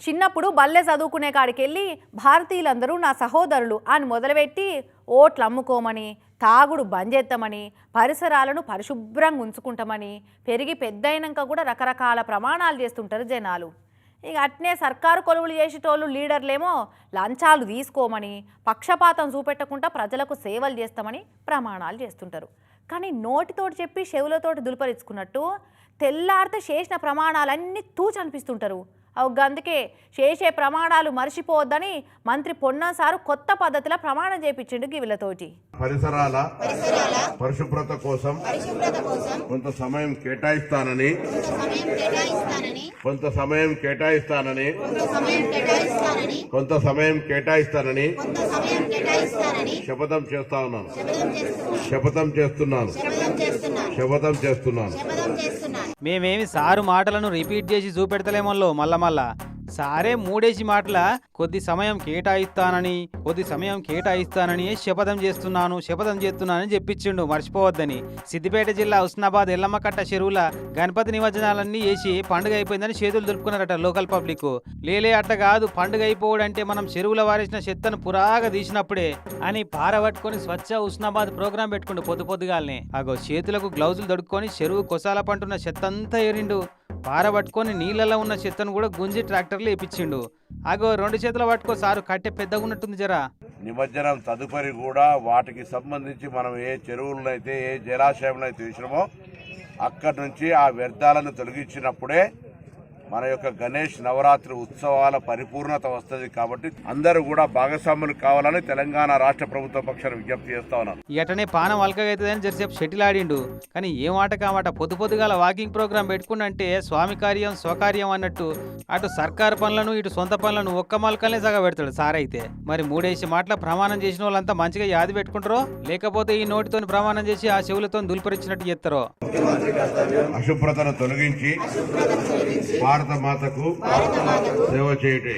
చిన్నప్పుడు బల్లె చదువుకునే కాడికి వెళ్ళి భారతీయులందరూ నా సహోదరులు అని మొదలుపెట్టి ఓట్లు అమ్ముకోమని తాగుడు బంద్ చేస్తామని పరిసరాలను పరిశుభ్రంగా ఉంచుకుంటామని పెరిగి పెద్దయినాక కూడా రకరకాల ప్రమాణాలు చేస్తుంటారు జనాలు. ఇక అట్నే సర్కారు కొలువులు చేసేటోళ్ళు లీడర్లేమో లంచాలు తీసుకోమని పక్షపాతం చూపెట్టకుండా ప్రజలకు సేవలు చేస్తామని ప్రమాణాలు చేస్తుంటారు. కానీ నోటితోటి చెప్పి చెవులతోటి దులుపరించుకున్నట్టు తెల్లారితే చేసిన ప్రమాణాలన్నీ తూచనిపిస్తుంటారు. అందుకే చేసే ప్రమాణాలు మర్చిపోవద్దని మంత్రి పొన్నం సారు కొత్త పద్ధతిలో ప్రమాణం చేపించిండు గివిలతోటి. పరిసరాల పరిశుభ్రత కోసం కొంత సమయం కేటాయిస్తానని కొంత సమయం కేటాయిస్తానని కొంత సమయం కేటాయిస్తానని శపథం చేస్తా ఉన్నాను. శపథం చేస్తున్నాను. శపథం చేస్తున్నాను. మేమేమి సారు మాటలను రిపీట్ చేసి చూపెడతలేమల్లో మళ్ళా మళ్ళా. సారే మూడేసి మాటల కొద్ది సమయం కేటాయిస్తానని కొద్ది సమయం కేటాయిస్తానని శపథం చేస్తున్నాను శపథం చేస్తున్నానని చెప్పించిండు మర్చిపోవద్దని. సిద్దిపేట జిల్లా హుస్నాబాద్ ఎల్లమ్మకట్ట చెరువుల గణపతి నిమజ్జనాలన్నీ వేసి పండుగ అయిపోయిందని చేతులు దులుపుకున్నారట లోకల్ పబ్లిక్. లేలే అట్ట కాదు పండుగ అయిపోవడంటే మనం చెరువుల వారేసిన చెత్తను పురాగా తీసినప్పుడే అని పారబట్టుకొని స్వచ్ఛ ఉస్నాబాద్ ప్రోగ్రాం పెట్టుకుంటూ పొద్దు పొద్దుగాలనే. అగో చేతులకు గ్లౌజులు దొడుక్కొని చెరువు కొసాల పంటున్న చెత్త అంతా పార పట్టుకొని నీళ్ళలో ఉన్న చెత్తను కూడా గుంజి ట్రాక్టర్లు వేపించిండు. అగో రెండు చేతులు పట్టుకో సారు కట్టె పెద్దగా ఉన్నట్టుంది జరా. నిమజ్జనం తదుపరి కూడా వాటికి సంబంధించి మనం ఏ చెరువులనైతే ఏ జలాశయంలో అయితే తీసినామో అక్కడి నుంచి ఆ వ్యర్థాలను తొలగించినప్పుడే మన యొక్క గణేష్ నవరాత్రి ఉత్సవాల పరిపూర్ణత వస్తుంది కాబట్టి అందరూ కూడా భాగస్వాములు కావాలని తెలంగాణ రాష్ట్ర ప్రభుత్వ పక్షాన విజ్ఞప్తి చేస్తా ఉన్నాను ఎటనే పానం అలకగైతుందని జరిసేపు షటిల్ ఆడిండు. కానీ ఏ మాట కామాట? పొద్దు పొద్దుగాల వాకింగ్ ప్రోగ్రాం పెట్టుకుంటే స్వామి కార్యం స్వకార్యం అన్నట్టు. అటు సర్కారు పనులను ఇటు సొంత పనులను ఒక్క మలకలనే సగ పెడతాడు సార్ అయితే మరి మూడేసి మాటల ప్రమాణం చేసిన వాళ్ళంతా మంచిగా యాది పెట్టుకుంటారో? లేకపోతే ఈ నోటితో ప్రమాణం చేసి ఆ చెవులతో దులిపరిచినట్టు చేస్తారో? అశుభ్రతను తొలగించి భారత మాతకు సేవ చేయుటే